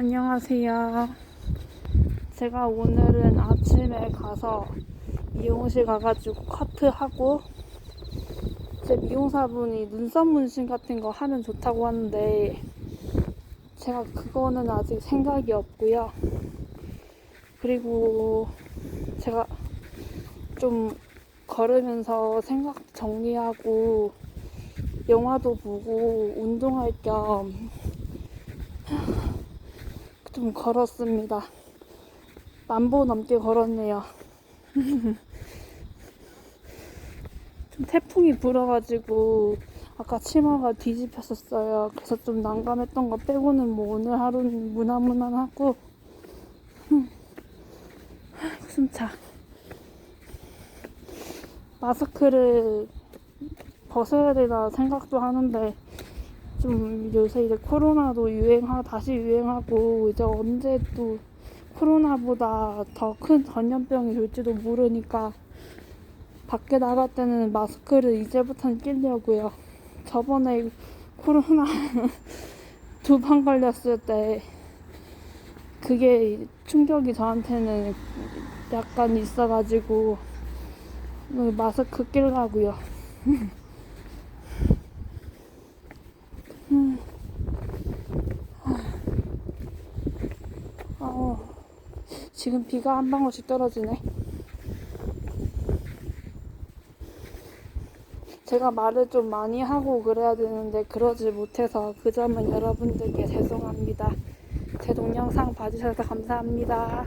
안녕하세요. 제가 오늘은 아침에 가서 미용실 가가지고 커트하고 제 미용사분이 눈썹 문신 같은 거 하면 좋다고 하는데 제가 그거는 아직 생각이 없고요. 그리고 제가 좀 걸으면서 생각 정리하고 영화도 보고 운동할 겸 좀 걸었습니다. 만보 넘게 걸었네요. 좀 태풍이 불어가지고 아까 치마가 뒤집혔었어요. 그래서 좀 난감했던 거 빼고는 뭐 오늘 하루는 무난무난하고 숨차 마스크를 벗어야 되나 생각도 하는데 좀 요새 이제 코로나도 유행하 다시 유행하고 이제 언제 또 코로나보다 더 큰 전염병이 돌지도 모르니까 밖에 나갈 때는 마스크를 이제부터는 끼려고요. 저번에 코로나 두 번 걸렸을 때 그게 충격이 저한테는 약간 있어가지고 마스크 끼려고요. 어, 지금 비가 한 방울씩 떨어지네. 제가 말을 좀 많이 하고 그래야 되는데 그러지 못해서 그 점은 여러분들께 죄송합니다. 제 동영상 봐주셔서 감사합니다.